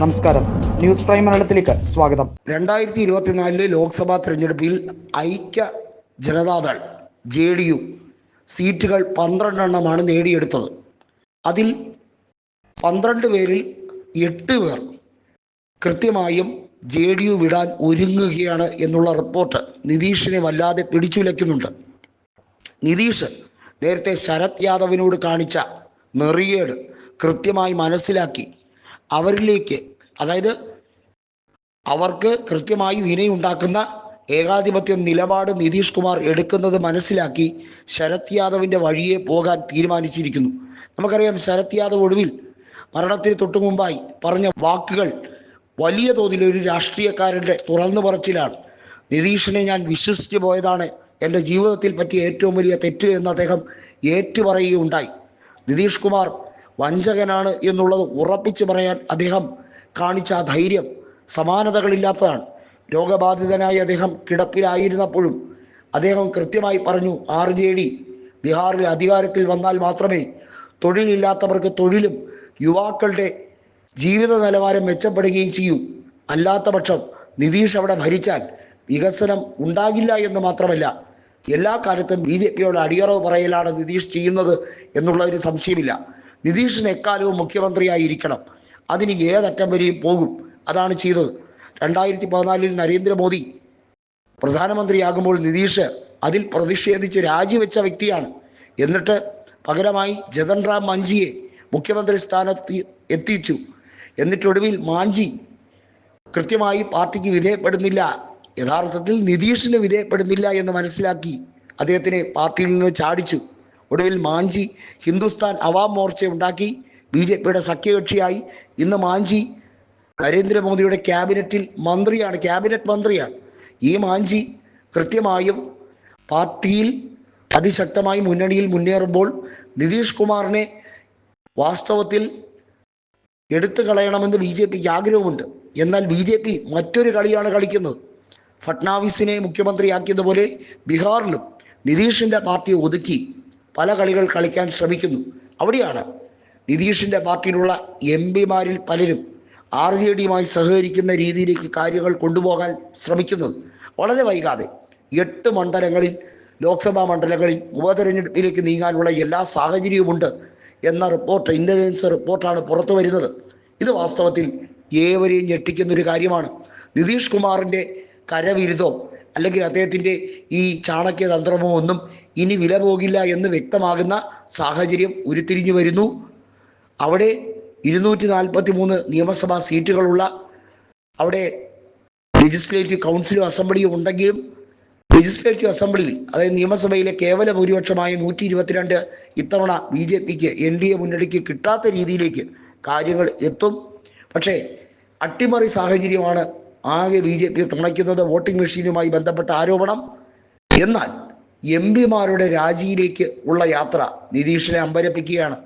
നമസ്കാരം. News prime മലയാളത്തിലേക്ക് സ്വാഗതം. രണ്ടായിരത്തി ഇരുപത്തിനാലിലെ ലോക്സഭാ തെരഞ്ഞെടുപ്പിൽ ഐക്യ ജനതാദൾ ജെ ഡി യു സീറ്റുകൾ പന്ത്രണ്ടെണ്ണമാണ് നേടിയെടുത്തത്. അതിൽ പന്ത്രണ്ട് പേരിൽ എട്ട് പേർ കൃത്യമായും ജെ ഡി യു വിടാൻ ഒരുങ്ങുകയാണ് എന്നുള്ള റിപ്പോർട്ട് നിതീഷിനെ വല്ലാതെ പിടിച്ചുലയ്ക്കുന്നുണ്ട്. നിതീഷ് നേരത്തെ ശരത് യാദവിനോട് കാണിച്ച നെറിയേട് കൃത്യമായി മനസ്സിലാക്കി അവരിലേക്ക് അതായത് അവർക്ക് കൃത്യമായി വിനയുണ്ടാക്കുന്ന ഏകാധിപത്യ നിലപാട് നിതീഷ് കുമാർ എടുക്കുന്നത് മനസ്സിലാക്കി ശരത് യാദവിന്റെ വഴിയെ പോകാൻ തീരുമാനിച്ചിരിക്കുന്നു. നമുക്കറിയാം ശരത് യാദവ് ഒടുവിൽ മരണത്തിന് തൊട്ടു മുമ്പായി പറഞ്ഞ വാക്കുകൾ വലിയ തോതിൽ ഒരു രാഷ്ട്രീയക്കാരന്റെ തുറന്നു പറച്ചിലാണ്. നിതീഷിനെ ഞാൻ വിശ്വസിച്ചു പോയതാണ് എന്റെ ജീവിതത്തിൽ പറ്റിയ ഏറ്റവും വലിയ തെറ്റ് എന്ന് അദ്ദേഹം ഏറ്റുപറയുകയുണ്ടായി. നിതീഷ് കുമാർ വഞ്ചകനാണ് എന്നുള്ളത് ഉറപ്പിച്ചു പറയാൻ അദ്ദേഹം കാണിച്ച ആ ധൈര്യം സമാനതകളില്ലാത്തതാണ്. രോഗബാധിതനായി അദ്ദേഹം കിടപ്പിലായിരുന്നപ്പോഴും അദ്ദേഹം കൃത്യമായി പറഞ്ഞു ആർ ജെ ഡി ബീഹാറിൽ അധികാരത്തിൽ വന്നാൽ മാത്രമേ തൊഴിലില്ലാത്തവർക്ക് തൊഴിലും യുവാക്കളുടെ ജീവിത നിലവാരം മെച്ചപ്പെടുകയും ചെയ്യൂ. അല്ലാത്ത പക്ഷം നിതീഷ് അവിടെ ഭരിച്ചാൽ വികസനം ഉണ്ടാകില്ല എന്ന് മാത്രമല്ല എല്ലാ കാലത്തും ബി ജെ പിയോട് അടിയറവ് പറയലാണ് നിതീഷ് ചെയ്യുന്നത് എന്നുള്ളതിന് സംശയമില്ല. നിതീഷിന് എക്കാലവും മുഖ്യമന്ത്രിയായിരിക്കണം. അതിന് ഏതറ്റം വരെയും പോകും. അതാണ് ചെയ്തത്. രണ്ടായിരത്തി പതിനാലിൽ നരേന്ദ്രമോദി പ്രധാനമന്ത്രിയാകുമ്പോൾ നിതീഷ് അതിൽ പ്രതിഷേധിച്ച് രാജിവെച്ച വ്യക്തിയാണ്. എന്നിട്ട് പകരമായി ജതൻ റാം മാഞ്ചിയെ മുഖ്യമന്ത്രി സ്ഥാനത്ത് എത്തിച്ചു. എന്നിട്ടൊടുവിൽ മാഞ്ചി കൃത്യമായി പാർട്ടിക്ക് വിധേയപ്പെടുന്നില്ല. യഥാർത്ഥത്തിൽ നിതീഷിന് വിധേയപ്പെടുന്നില്ല എന്ന് മനസ്സിലാക്കി അദ്ദേഹത്തിനെ പാർട്ടിയിൽ നിന്ന് ചാടിച്ചു. ഒടുവിൽ മാഞ്ചി ഹിന്ദുസ്ഥാൻ അവാം മോർച്ച ഉണ്ടാക്കി. ബി ജെ പിയുടെ സഖ്യകക്ഷിയായി. ഇന്ന് മാഞ്ചി നരേന്ദ്രമോദിയുടെ ക്യാബിനറ്റിൽ മന്ത്രിയാണ് ക്യാബിനറ്റ് മന്ത്രിയാണ്. ഈ മാഞ്ചി കൃത്യമായും പാർട്ടിയിൽ അതിശക്തമായി മുന്നണിയിൽ മുന്നേറുമ്പോൾ നിതീഷ് കുമാറിനെ വാസ്തവത്തിൽ എടുത്തു കളയണമെന്ന് ബി ജെ പിക്ക് ആഗ്രഹമുണ്ട്. എന്നാൽ ബി ജെ പി മറ്റൊരു കളിയാണ് കളിക്കുന്നത്. ഫട്നാവിസിനെ മുഖ്യമന്ത്രിയാക്കിയതുപോലെ ബീഹാറിലും നിതീഷിന്റെ പാർട്ടിയെ ഒതുക്കി. പല കളികൾ കളിക്കാൻ ശ്രമിക്കുന്നു. അവിടെയാണ് നിതീഷിന്റെ പാർട്ടിയിലുള്ള എം പിമാരിൽ പലരും ആർ ജെ ഡിയുമായി സഹകരിക്കുന്ന രീതിയിലേക്ക് കാര്യങ്ങൾ കൊണ്ടുപോകാൻ ശ്രമിക്കുന്നത്. വളരെ വൈകാതെ എട്ട് മണ്ഡലങ്ങളിൽ ലോക്സഭാ മണ്ഡലങ്ങളിൽ ഉപതെരഞ്ഞെടുപ്പിലേക്ക് നീങ്ങാനുള്ള എല്ലാ സാഹചര്യവുമുണ്ട് എന്ന റിപ്പോർട്ട് ഇന്റലിജൻസ് റിപ്പോർട്ടാണ് പുറത്തു വരുന്നത്. ഇത് വാസ്തവത്തിൽ ഏവരെയും ഞെട്ടിക്കുന്ന ഒരു കാര്യമാണ്. നിതീഷ് കുമാറിന്റെ കരവിരുതോ അല്ലെങ്കിൽ അദ്ദേഹത്തിന്റെ ഈ ചാണക്യ തന്ത്രമോ ഒന്നും ഇനി വില പോകില്ല എന്ന് വ്യക്തമാകുന്ന സാഹചര്യം ഉരുത്തിരിഞ്ഞു വരുന്നു. അവിടെ ഇരുന്നൂറ്റി നാൽപ്പത്തി മൂന്ന് നിയമസഭാ സീറ്റുകളുള്ള അവിടെ ലെജിസ്ലേറ്റീവ് കൗൺസിലും അസംബ്ലിയും ഉണ്ടെങ്കിലും ലെജിസ്ലേറ്റീവ് അസംബ്ലിയിൽ അതായത് നിയമസഭയിലെ കേവല ഭൂരിപക്ഷമായ നൂറ്റി ഇരുപത്തിരണ്ട് ഇത്തവണ ബി ജെ പിക്ക് എൻ ഡി എ മുന്നണിക്ക് കിട്ടാത്ത രീതിയിലേക്ക് കാര്യങ്ങൾ എത്തും. പക്ഷേ അട്ടിമറി സാഹചര്യമാണ് ആകെ ബി ജെ പി തുണയ്ക്കുന്നത് വോട്ടിംഗ് മെഷീനുമായി ബന്ധപ്പെട്ട ആരോപണം. എന്നാൽ എം പിമാരുടെ രാജിയിലേക്ക് ഉള്ള യാത്ര നിതീഷിനെ അമ്പരപ്പിക്കുകയാണ്.